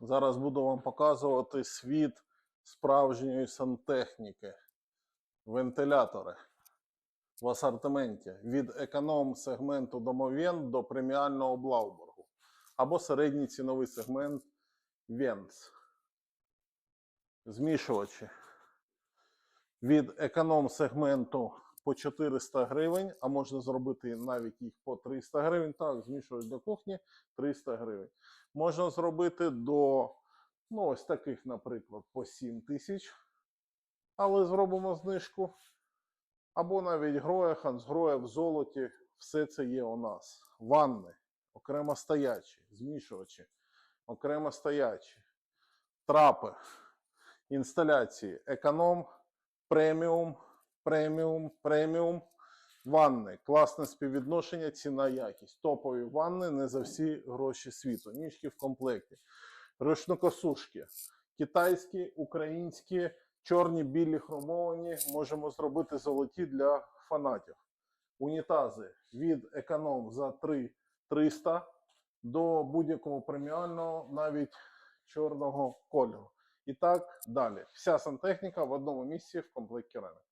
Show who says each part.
Speaker 1: Зараз буду вам показувати світ справжньої сантехніки. Вентилятори в асортименті від економ-сегменту домовен до преміального Блауборгу або середній ціновий сегмент Венц. Змішувачі від економ-сегменту по 400 гривень, а можна зробити навіть їх по 300 гривень. Так, змішувач для кухні 300 гривень. Можна зробити до ну, ось таких, наприклад, по 7 тисяч, але зробимо знижку. Або навіть гроя, хансгроя в золоті. Все це є у нас. Ванни, окремо стоячі, змішувачі, окремо стоячі, трапи, інсталяції, економ, преміум, преміум, преміум. Ванни, класне співвідношення, ціна якість. Топові ванни не за всі гроші світу. Ніжки в комплекті. Рушникосушки. Китайські, українські, чорні, білі, хромовані. Можемо зробити золоті для фанатів. Унітази від економ за 3 300 до будь-якого преміального, навіть чорного кольору. І так далі. Вся сантехніка в одному місці в комплекті ринок.